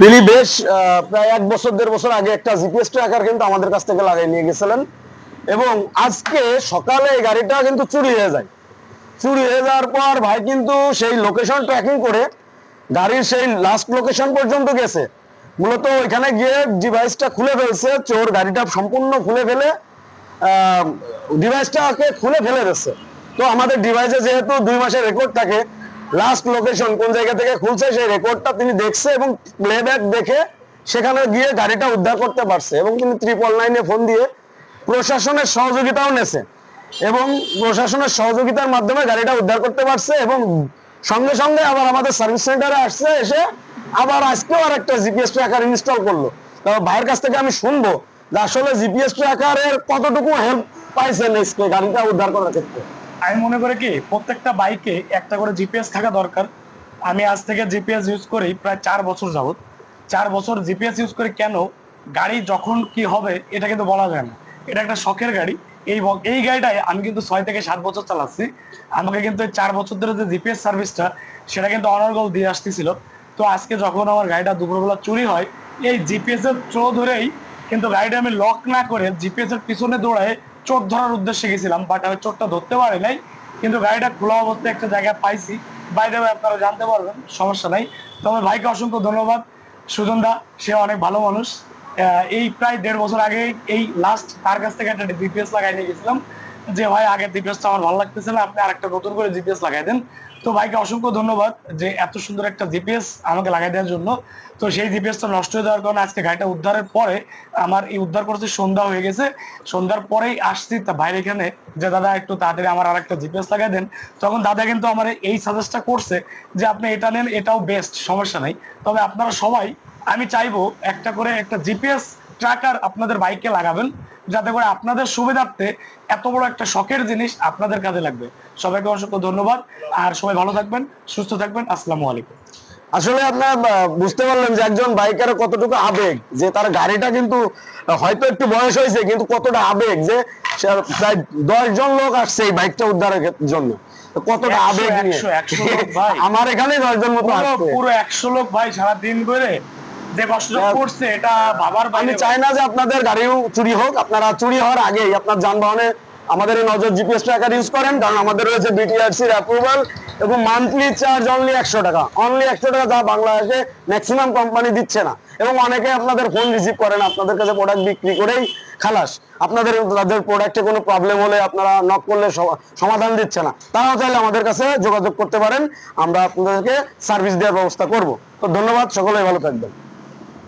তিনি বেশ প্রায় এক বছর, দেড় বছর আগে একটা জিপিএস ট্র্যাকার কিন্তু আমাদের কাছ থেকে লাগাই নিয়ে গেছিলেন। এবং আজকে সকালে এই গাড়িটা কিন্তু চুরি হয়ে যায়। চুরি হয়ে যাওয়ার পর ভাই কিন্তু সেই লোকেশন ট্র্যাকিং করে গাড়ির সেই লাস্ট লোকেশন পর্যন্ত গেছে। মূলত ওইখানে গিয়ে ডিভাইসটা খুলে ফেলছে, চোর গাড়িটা সম্পূর্ণ খুলে ফেলে ডিভাইসটাকে খুলে ফেলে দিচ্ছে। তো আমাদের ডিভাইসে যেহেতু দুই মাসের রেকর্ড থাকে লাস্ট লোকেশন কোন জায়গা থেকে খুলছে সেই রেকর্ডটা তিনি দেখছে এবং প্লেব্যাক দেখে সেখানে গিয়ে গাড়িটা উদ্ধার করতে পারছে এবং তিনি ত্রিপল নাইনে ফোন দিয়ে প্রশাসনের সহযোগিতাও নেছে এবং প্রশাসনের সহযোগিতার মাধ্যমে গাড়িটা উদ্ধার করতে পারছে এবং সঙ্গে সঙ্গে আবার আমাদের সার্ভিস সেন্টারে আসছে, এসে আবার আজকেও আর একটা জিপিএস ট্র্যাকার ইনস্টল করল। তবে ভাইয়ের কাছ থেকে আমি শুনব যে আসলে জিপিএস ট্র্যাকারের কতটুকু হেল্প পাইছেন গাড়িটা উদ্ধার করার ক্ষেত্রে। আমি মনে করি কি, প্রত্যেকটা বাইকে একটা করে জিপিএস থাকা দরকার। আমি আজ থেকে জিপিএস ইউজ করি প্রায় চার বছর যাবত চার বছর জিপিএস ইউজ করি কেন? গাড়ি যখন কি হবে, এটা কিন্তু বলা যায় না। এটা একটা শখের গাড়ি। এই এই গাড়িটাই আমি কিন্তু ছয় থেকে সাত বছর চালাচ্ছি। আমাকে কিন্তু চার বছর ধরে যে জিপিএস সার্ভিসটা সেটা কিন্তু অনর্গল দিয়ে আসতেছিল। তো আজকে যখন আমার গাড়িটা দুপুরবেলা চুরি হয়, এই জিপিএস এর থ্রো ধরেই কিন্তু গাড়িটা আমি লক না করে জিপিএস এর পিছনে দৌড়ায় চোর ধরার উদ্দেশ্যে গেছিলাম বাট আমি চোরটা ধরতে পারি নাই, কিন্তু গাড়িটা খোলা অবস্থায় একটা জায়গায় পাইছি। বাইরে আপনারা জানতে পারবেন, সমস্যা নাই। তবে ভাইকে অসংখ্য ধন্যবাদ। সুজন দা, সে অনেক ভালো মানুষ। এই প্রায় দেড় বছর আগে এই লাস্ট তার কাছ থেকে একটা জিপিএস লাগাই নিয়ে গেছিলাম। যে, ভাই, আগের জিপিএসটা আমার ভালো লাগতেছে না, আপনি আরেকটা নতুন করে জিপিএস লাগাই দেন। তো ভাইকে অসংখ্য ধন্যবাদ যে এত সুন্দর একটা জিপিএস আমাকে লাগাই দেওয়ার জন্য। তো সেই জিপিএসটা নষ্ট হয়ে যাওয়ার কারণে আজকে গাড়িটা উদ্ধারের পরে আমার এই উদ্ধার করতে সন্ধ্যা হয়ে গেছে। সন্ধ্যার পরেই আসছি তা বাইরে এখানে যে, দাদা, একটু তাড়াতাড়ি আমার আর একটা জিপিএস লাগাই দেন। তখন দাদা কিন্তু আমার এই সাজেস্টটা করছে যে, আপনি এটা নেন, এটাও বেস্ট সমস্যা নাই। তবে আপনারা সবাই, আমি চাইব একটা করে একটা জিপিএস ট্র্যাকার আপনাদের বাইকে লাগাবেন। যাতে করে আপনাদের সুবিধার্থে এত বড় একটা শখের জিনিস আপনাদের কাজে লাগবে। সবাইকে অসংখ্য ধন্যবাদ আর সবাই ভালো থাকবেন সুস্থ থাকবেন আসসালামু আলাইকুম। আসলে আপনার বুঝতে পারলেন যে একজন বাইকারের কতটুকু আবেগ যে তার গাড়িটা কিন্তু হয়তো একটু বয়স হয়েছে কিন্তু কতটা আবেগ যে প্রায় দশ জন লোক আসছে এই বাইকটা উদ্ধারের জন্য। কতটা আবেগ। আমার এখানে দশ জন মতো পুরো আসছে। পুরো একশো লোক ভাই সারা দিন করে যে কষ্ট। করছে এটা বাবার আমি চাই না যে আপনাদের গাড়িও চুরি হোক আপনারা চুরি হওয়ার আগেই আপনার যানবাহনে আমাদের এই নজর জিপিএস ট্র্যাকার ইউজ করেন কারণ আমাদের রয়েছে বিটিআরসির অ্যাপ্রুভাল এবং মান্থলি চার্জ অনলি একশো টাকা। অনলি একশো টাকা যা বাংলাদেশে ম্যাক্সিমাম কোম্পানি দিচ্ছে না। এবং অনেকে আপনাদের ফোন রিসিভ করেন আপনাদের কাছে প্রোডাক্ট বিক্রি করেই খালাস। আপনাদের তাদের প্রোডাক্টে কোনো প্রবলেম হলে আপনারা নক করলে সমাধান দিচ্ছে না। তারাও চাইলে আমাদের কাছে যোগাযোগ করতে পারেন আমরা আপনাদেরকে সার্ভিস দেওয়ার ব্যবস্থা করব। তো ধন্যবাদ সকলেই ভালো থাকবেন।